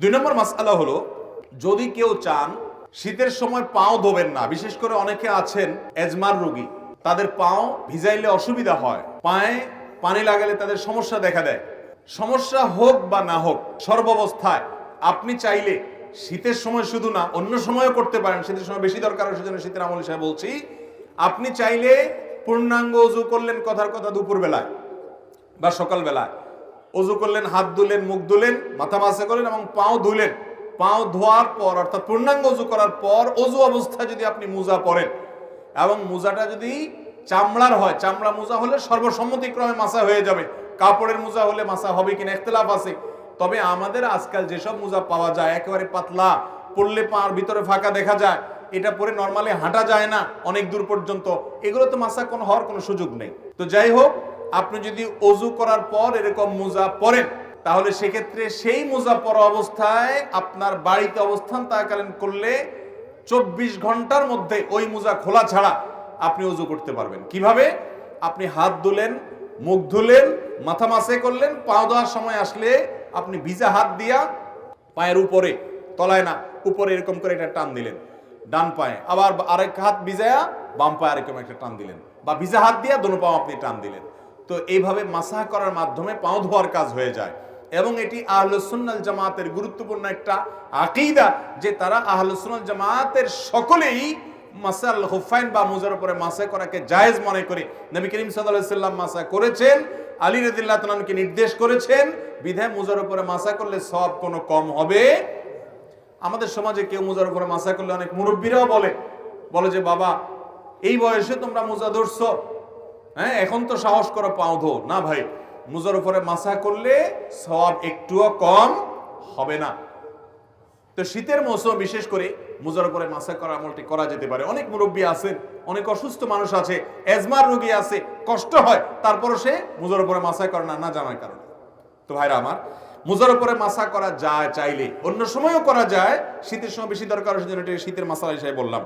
দুই নম্বর মাসালা হলো, যদি কেউ চান, শীতের সময় পাও ধোবেন না, বিশেষ করে অনেকে আছেন এজমার রোগী, তাদের পাও ভিজাইলে অসুবিধা হয়, পায়ে পানি লাগালে তাদের সমস্যা দেখা দেয়। সমস্যা হোক বা না হোক, সর্বাবস্থায় আপনি চাইলে শীতের সময় শুধু না, অন্য সময়ও করতে পারেন, শীতের সময় বেশি দরকার হয়, সেজন্য শীতের আমল হিসাবে বলছি। আপনি চাইলে পূর্ণাঙ্গ অজু করলেন কথার কথা দুপুর বেলায় বা সকালবেলায়। অজু করলেন, হাত ধুলেন মুখ ধুলেন মাথা মাসে করলেন এবং পাও ধুলেন। পাও ধোয়ার পর, অর্থাৎ পূর্ণাঙ্গ অজু করার পর অজু অবস্থায় যদি আপনি মোজা পরেন এবং মোজাটা যদি চামড়ার হয়, চামড়া মোজা হলে সর্বসম্মতিক্রমে মাসা হয়ে যাবে। কাপড়ের মোজা হলে মাসা হবে কিনা একতলাফ আছে। তবে আমাদের আজকাল যেসব মোজা পাওয়া যায়, একেবারে পাতলা, পড়লে পার ভিতরে ফাঁকা দেখা যায়। এটা পরে নর্মালি হাঁটা যায় না, অনেক দূর পর্যন্ত। এগুলো তো মাসা কোনো হওয়ার কোনো সুযোগ নেই। তো যাই হোক আপনি যদি অজু করার পর এরকম মোজা পরেন, তাহলে সেক্ষেত্রে সেই মোজা পরা অবস্থায় আপনার বাড়িতে অবস্থান তাকালীন করলে চব্বিশ ঘণ্টার মধ্যে ওই মোজা খোলা ছাড়া আপনি অজু করতে পারবেন। কীভাবে? আপনি হাত ধুলেন, মুখ ধুলেন, মাথা মাসে করলেন পা দেওয়ার সময় আসলে আপনি ভিজা হাত দিয়া পায়ের উপরে, তলায় না, উপরে এরকম করে একটা টান দিলেন। ডান পায়ে, আবার আরেক হাত ভিজায়া বাম পায়ে আরেকরকম একটা টান দিলেন। বা ভিজা হাত দিয়া দোনো পাও আপনি টান দিলেন। তো এইভাবে মাসাহ করার মাধ্যমে পাও ধোয়ার কাজ হয়ে যায়। এবং এটি আহলুসুন্নাল জামাতের গুরুত্বপূর্ণ একটা আকিদা যে তারা আহলুসুন্নাল জামাতের সকলেই মাসাল হুফাইন বা মুজার উপরে মাসা করাকে জায়েজ মনে করে। নবী করিম সাল্লাম মাসা করেছেন, আলী রাদিয়াল্লাহু তাআলাকে নির্দেশ করেছেন, বিধায় মুজার উপরে মাসা করলে সব কোনো কম হবে। আমাদের সমাজে কেউ মোজার উপরে মাসা করলে অনেক মুরব্বীরাও বলে বলে যে, বাবা, এই বয়সে তোমরা মোজা ধরছো হ্যাঁ এখন তো সাহস করো পাও ধো। না ভাই মোজার উপরে মাসা করলে সব একটুও কম হবে না। তো শীতের মৌসুম, বিশেষ করে মোজার উপরে মাসা করা আমলটি করা যেতে পারে। অনেক মুরব্বী আছেন, অনেক অসুস্থ মানুষ আছে, এজমার রোগী আছে, কষ্ট হয়, তারপরও সে মোজার উপরে মাসা করে না না জানার কারণে। তো ভাইরা আমার মোজার উপরে মাসা করা যায় চাইলে, অন্য সময়ও করা যায়, শীতের সময় বেশি দরকার শীতের মাসালা হিসেবে বললাম।